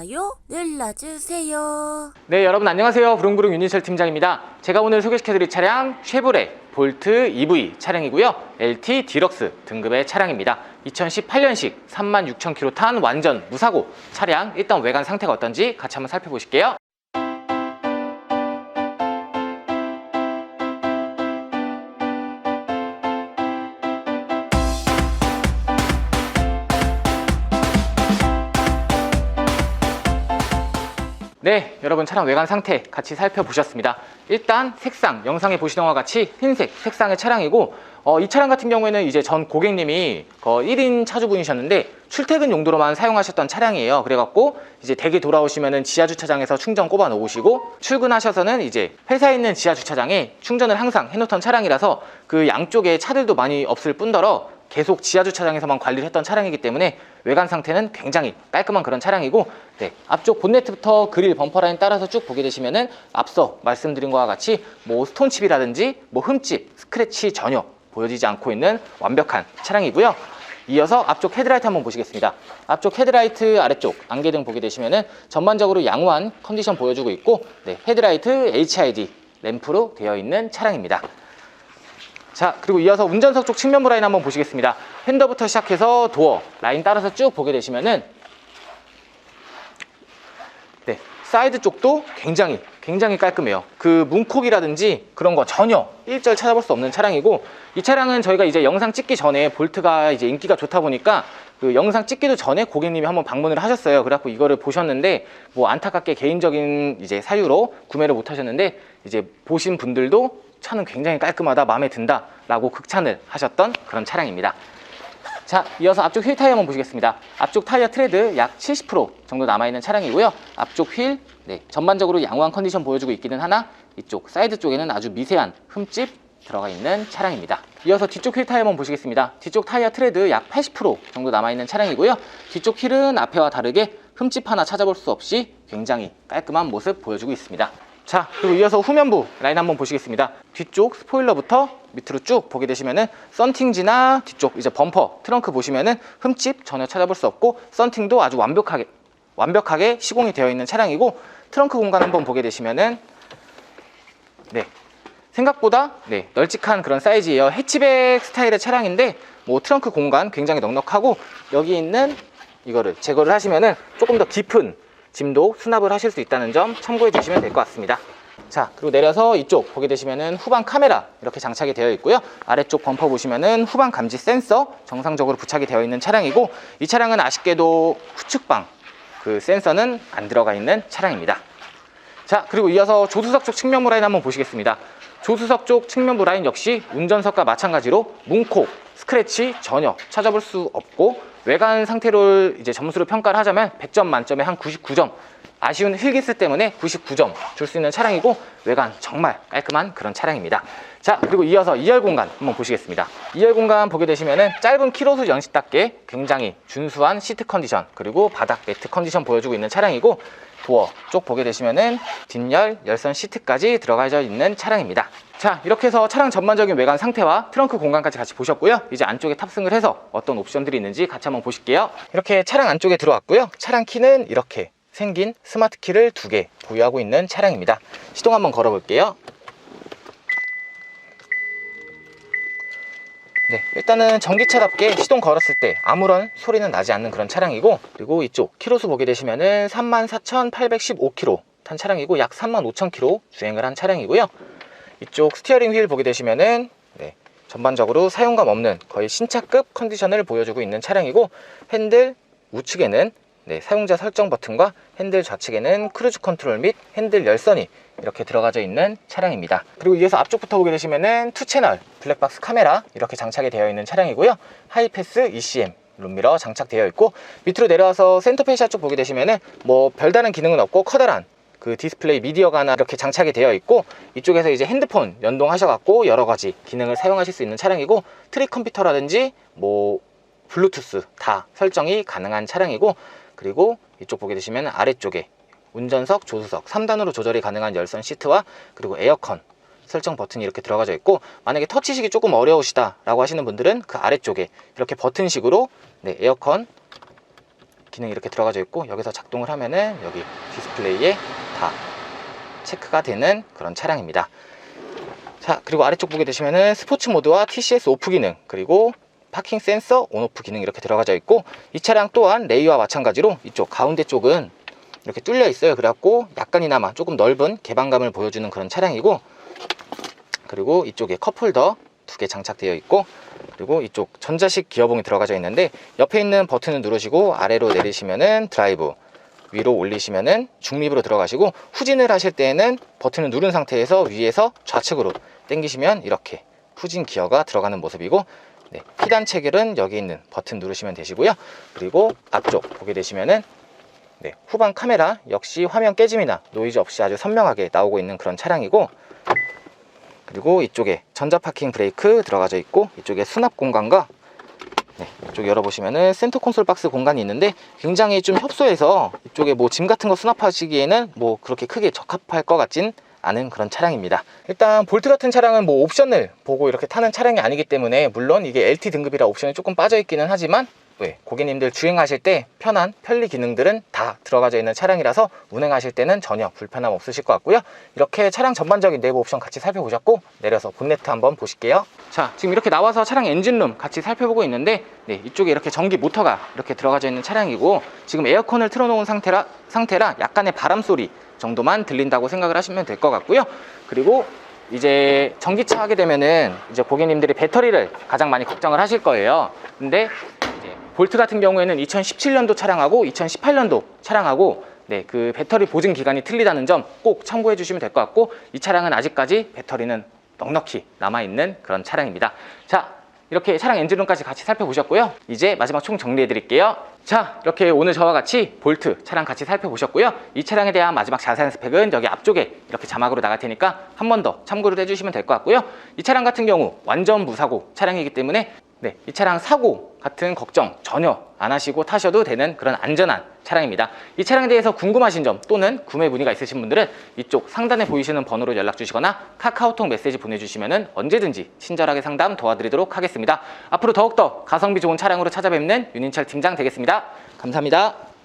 좋아요 눌러주세요. 네, 여러분 안녕하세요. 부릉부릉 윤인철 팀장입니다. 제가 오늘 소개시켜드릴 차량 쉐보레 볼트 EV 차량이고요. LT 디럭스 등급의 차량입니다. 2018년식 36,000km 탄 완전 무사고 차량 일단 외관 상태가 어떤지 같이 한번 살펴보실게요. 네, 여러분 차량 외관 상태 같이 살펴보셨습니다. 일단 색상, 영상에 보시던 것과 같이 흰색 색상의 차량이고 어, 이 차량 같은 경우에는 이제 전 고객님이 어, 1인 차주분이셨는데 출퇴근 용도로만 사용하셨던 차량이에요. 그래갖고 이제 댁에 돌아오시면은 지하 주차장에서 충전 꼽아 놓으시고 출근하셔서는 이제 회사에 있는 지하 주차장에 충전을 항상 해놓던 차량이라서 그 양쪽에 차들도 많이 없을 뿐더러 계속 지하 주차장에서만 관리를 했던 차량이기 때문에 외관 상태는 굉장히 깔끔한 그런 차량이고 네, 앞쪽 본네트부터 그릴 범퍼 라인 따라서 쭉 보게 되시면은 앞서 말씀드린 것과 같이 뭐 스톤칩이라든지 뭐 흠집, 스크래치 전혀 보여지지 않고 있는 완벽한 차량이고요. 이어서 앞쪽 헤드라이트 한번 보시겠습니다. 앞쪽 헤드라이트 아래쪽 안개등 보게 되시면은 전반적으로 양호한 컨디션 보여주고 있고 네, 헤드라이트 HID 램프로 되어 있는 차량입니다. 자 그리고 이어서 운전석 쪽 측면부 라인 한번 보시겠습니다. 핸더부터 시작해서 도어 라인 따라서 쭉 보게 되시면은 네 사이드 쪽도 굉장히 굉장히 깔끔해요. 그 문콕이라든지 그런 거 전혀 일절 찾아볼 수 없는 차량이고 이 차량은 저희가 이제 영상 찍기 전에 볼트가 이제 인기가 좋다 보니까 그 영상 찍기도 전에 고객님이 한번 방문을 하셨어요. 그래갖고 이거를 보셨는데 뭐 안타깝게 개인적인 이제 사유로 구매를 못 하셨는데 이제 보신 분들도 차는 굉장히 깔끔하다 마음에 든다 라고 극찬을 하셨던 그런 차량입니다. 자 이어서 앞쪽 휠 타이어 한번 보시겠습니다. 앞쪽 타이어 트레드 약 70% 정도 남아있는 차량이고요. 앞쪽 휠 네, 전반적으로 양호한 컨디션 보여주고 있기는 하나 이쪽 사이드 쪽에는 아주 미세한 흠집 들어가 있는 차량입니다. 이어서 뒤쪽 휠 타이어 한번 보시겠습니다. 뒤쪽 타이어 트레드 약 80% 정도 남아있는 차량이고요. 뒤쪽 휠은 앞에와 다르게 흠집 하나 찾아볼 수 없이 굉장히 깔끔한 모습 보여주고 있습니다 자 그리고 이어서 후면부 라인 한번 보시겠습니다. 뒤쪽 스포일러부터 밑으로 쭉 보게 되시면은 썬팅지나 뒤쪽 이제 범퍼 트렁크 보시면은 흠집 전혀 찾아볼 수 없고 썬팅도 아주 완벽하게 완벽하게 시공이 되어 있는 차량이고 트렁크 공간 한번 보게 되시면은 네 생각보다 네, 널찍한 그런 사이즈예요. 해치백 스타일의 차량인데 뭐 트렁크 공간 굉장히 넉넉하고 여기 있는 이거를 제거를 하시면은 조금 더 깊은 짐도 수납을 하실 수 있다는 점 참고해 주시면 될 것 같습니다. 자 그리고 내려서 이쪽 보게 되시면은 후방 카메라 이렇게 장착이 되어 있고요. 아래쪽 범퍼 보시면은 후방 감지 센서 정상적으로 부착이 되어 있는 차량이고 이 차량은 아쉽게도 후측방 그 센서는 안 들어가 있는 차량입니다. 자 그리고 이어서 조수석 쪽 측면부 라인 한번 보시겠습니다 조수석 쪽 측면부 라인 역시 운전석과 마찬가지로 문콕 스크래치 전혀 찾아볼 수 없고 외관 상태를 이제 점수로 평가를 하자면 100점 만점에 한 99점 아쉬운 힐기스 때문에 99점 줄 수 있는 차량이고 외관 정말 깔끔한 그런 차량입니다. 자 그리고 이어서 2열 공간 한번 보시겠습니다. 2열 공간 보게 되시면은 짧은 키로수 연식답게 굉장히 준수한 시트 컨디션 그리고 바닥 매트 컨디션 보여주고 있는 차량이고 도어 쪽 보게 되시면은 뒷열 열선 시트까지 들어가져 있는 차량입니다. 자 이렇게 해서 차량 전반적인 외관 상태와 트렁크 공간까지 같이 보셨고요. 이제 안쪽에 탑승을 해서 어떤 옵션들이 있는지 같이 한번 보실게요. 이렇게 차량 안쪽에 들어왔고요. 차량 키는 이렇게 생긴 스마트 키를 두 개 보유하고 있는 차량입니다. 시동 한번 걸어 볼게요. 네, 일단은 전기차답게 시동 걸었을 때 아무런 소리는 나지 않는 그런 차량이고 그리고 이쪽 키로수 보게 되시면은 34,815km 탄 차량이고 약 35,000km 주행을 한 차량이고요. 이쪽 스티어링 휠 보게 되시면은 네, 전반적으로 사용감 없는 거의 신차급 컨디션을 보여주고 있는 차량이고 핸들 우측에는 네, 사용자 설정 버튼과 핸들 좌측에는 크루즈 컨트롤 및 핸들 열선이 이렇게 들어가져 있는 차량입니다. 그리고 이어서 앞쪽부터 보게 되시면은 투 채널 블랙박스 카메라 이렇게 장착이 되어 있는 차량이고요. 하이패스 ECM 룸미러 장착되어 있고 밑으로 내려와서 센터페시아 쪽 보게 되시면은 뭐 별다른 기능은 없고 커다란 그 디스플레이 미디어가 하나 이렇게 장착이 되어 있고 이쪽에서 이제 핸드폰 연동하셔갖고 여러 가지 기능을 사용하실 수 있는 차량이고 트릭 컴퓨터라든지 뭐 블루투스 다 설정이 가능한 차량이고 그리고 이쪽 보게 되시면 아래쪽에 운전석, 조수석 3단으로 조절이 가능한 열선 시트와 그리고 에어컨 설정 버튼이 이렇게 들어가져 있고 만약에 터치식이 조금 어려우시다 라고 하시는 분들은 그 아래쪽에 이렇게 버튼식으로 네, 에어컨 기능이 이렇게 들어가져 있고 여기서 작동을 하면은 여기 디스플레이에 다 체크가 되는 그런 차량입니다. 자 그리고 아래쪽 보게 되시면은 스포츠 모드와 TCS 오프 기능 그리고 파킹 센서 온오프 기능 이렇게 들어가져 있고 이 차량 또한 레이와 마찬가지로 이쪽 가운데 쪽은 이렇게 뚫려 있어요. 그래갖고 약간이나마 조금 넓은 개방감을 보여주는 그런 차량이고 그리고 이쪽에 컵홀더 두 개 장착되어 있고 그리고 이쪽 전자식 기어봉이 들어가져 있는데 옆에 있는 버튼을 누르시고 아래로 내리시면은 드라이브 위로 올리시면은 중립으로 들어가시고 후진을 하실 때에는 버튼을 누른 상태에서 위에서 좌측으로 당기시면 이렇게 후진 기어가 들어가는 모습이고 네, 피단 체결은 여기 있는 버튼 누르시면 되시고요. 그리고 앞쪽 보게 되시면은 네, 후방 카메라 역시 화면 깨짐이나 노이즈 없이 아주 선명하게 나오고 있는 그런 차량이고 그리고 이쪽에 전자 파킹 브레이크 들어가져 있고 이쪽에 수납 공간과 네, 이쪽 열어보시면은 센터 콘솔 박스 공간이 있는데 굉장히 좀 협소해서 이쪽에 뭐 짐 같은 거 수납하시기에는 뭐 그렇게 크게 적합할 것 같진 않은 그런 차량입니다. 일단 볼트 같은 차량은 뭐 옵션을 보고 이렇게 타는 차량이 아니기 때문에 물론 이게 LT 등급이라 옵션이 조금 빠져 있기는 하지만 네, 고객님들 주행하실 때 편한 편리 기능들은 다 들어가져 있는 차량이라서 운행하실 때는 전혀 불편함 없으실 것 같고요. 이렇게 차량 전반적인 내부 옵션 같이 살펴보셨고 내려서 본네트 한번 보실게요. 자, 지금 이렇게 나와서 차량 엔진룸 같이 살펴보고 있는데 네, 이쪽에 이렇게 전기 모터가 이렇게 들어가져 있는 차량이고 지금 에어컨을 틀어놓은 상태라 상태라 약간의 바람 소리 정도만 들린다고 생각을 하시면 될 것 같고요. 그리고 이제 전기차 하게 되면은 이제 고객님들이 배터리를 가장 많이 걱정을 하실 거예요. 근데 볼트 같은 경우에는 2017년도 차량하고 2018년도 차량하고 네, 그 배터리 보증 기간이 틀리다는 점 꼭 참고해 주시면 될 것 같고 이 차량은 아직까지 배터리는 넉넉히 남아 있는 그런 차량입니다. 자, 이렇게 차량 엔진룸까지 같이 살펴보셨고요. 이제 마지막 총 정리해 드릴게요. 자, 이렇게 오늘 저와 같이 볼트 차량 같이 살펴보셨고요. 이 차량에 대한 마지막 자세한 스펙은 여기 앞쪽에 이렇게 자막으로 나갈 테니까 한 번 더 참고를 해주시면 될 것 같고요. 이 차량 같은 경우 완전 무사고 차량이기 때문에 네, 이 차량 사고 같은 걱정 전혀 안 하시고 타셔도 되는 그런 안전한 차량입니다. 이 차량에 대해서 궁금하신 점 또는 구매 문의가 있으신 분들은 이쪽 상단에 보이시는 번호로 연락 주시거나 카카오톡 메시지 보내주시면 언제든지 친절하게 상담 도와드리도록 하겠습니다. 앞으로 더욱더 가성비 좋은 차량으로 찾아뵙는 윤인철 팀장 되겠습니다. 감사합니다.